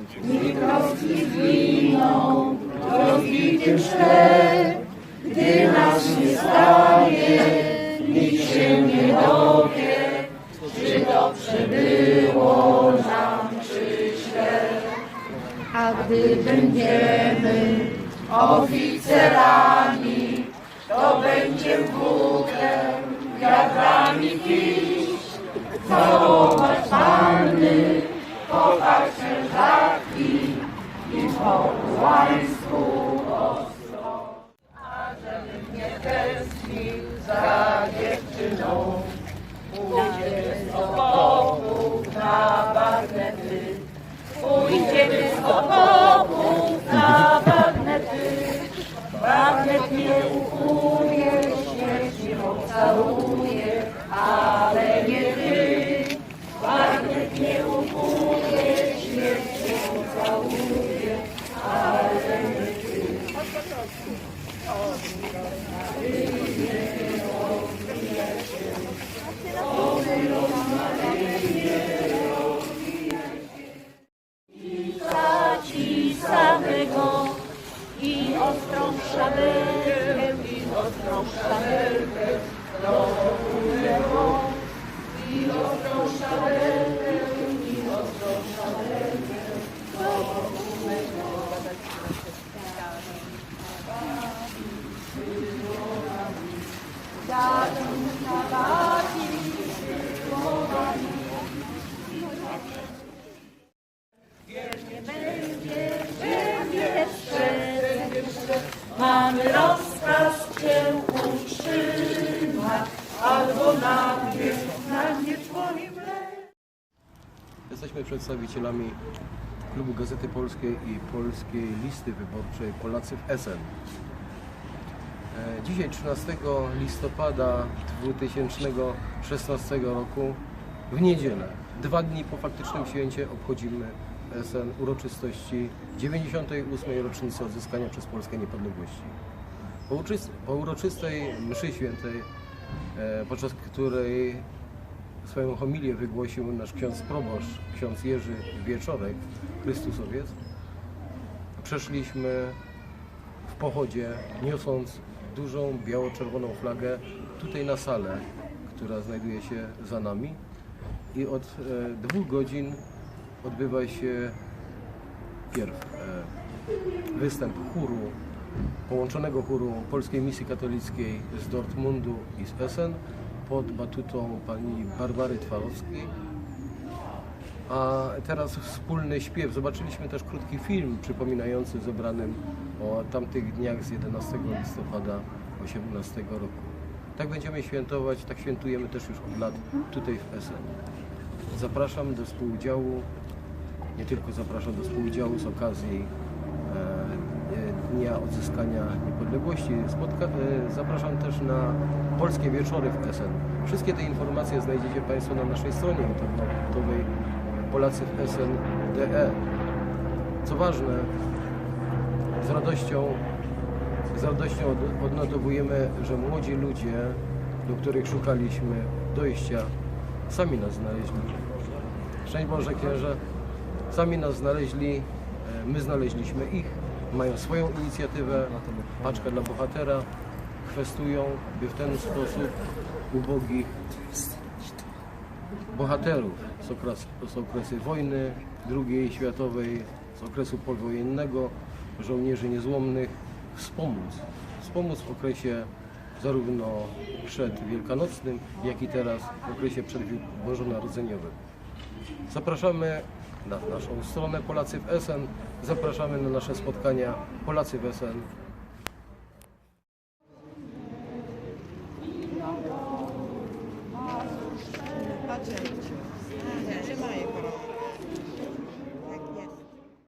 końcu. I troski zginą, rozbity szlek, gdy nas nie stanie, nikt się nie dowie, czy dobrze było nam, czy źle. A gdy będziemy oficerami, to będzie Bugiem, wiatrami pić, całować panny, kochać rzadki i po łańsku ostro. A żeby nie tęsknił za dziewczyną, pójdziemy z obok na bagnety. Pójdziemy z obok i ostrą szabelkę do Jesteśmy przedstawicielami Klubu Gazety Polskiej i Polskiej Listy Wyborczej Polacy w Essen. E, Dzisiaj 13 listopada 2016 roku w niedzielę, dwa dni po faktycznym święcie obchodzimy Essen uroczystości 98. rocznicy odzyskania przez Polskę niepodległości. Po uroczystej mszy świętej, e, podczas której swoją homilię wygłosił nasz ksiądz proboszcz, ksiądz Jerzy Wieczorek, Chrystusowiec, przeszliśmy w pochodzie, niosąc dużą biało-czerwoną flagę tutaj na salę, która znajduje się za nami. I od e, dwóch godzin odbywa się pierw e, występ chóru, połączonego chóru Polskiej Misji Katolickiej z Dortmundu i z Essen pod batutą pani Barbary Twarowskiej. A teraz wspólny śpiew. Zobaczyliśmy też krótki film przypominający zebranym o tamtych dniach z 11 listopada 18 roku. Tak będziemy świętować, tak świętujemy też już od lat tutaj w Essen. Zapraszam do współudziału, nie tylko zapraszam do współudziału z okazji Dnia Odzyskania Niepodległości. Spotka- e, zapraszam też na Polskie Wieczory w Essen. Wszystkie te informacje znajdziecie Państwo na naszej stronie internetowej Polacy w Essen.de. Co ważne, z radością, z radością od- odnotowujemy, że młodzi ludzie, do których szukaliśmy dojścia, sami nas znaleźli. Szczęść Boże Księże, sami nas znaleźli, e, my znaleźliśmy ich, mają swoją inicjatywę, paczka dla bohatera, kwestują, by w ten sposób ubogich bohaterów z, okres, z okresy wojny II światowej, z okresu powojennego, żołnierzy niezłomnych, wspomóc. Wspomóc w okresie zarówno przedwielkanocnym, jak i teraz w okresie przedbożonarodzeniowym. Zapraszamy na naszą stronę Polacy w Essen, zapraszamy na nasze spotkania Polacy w Essen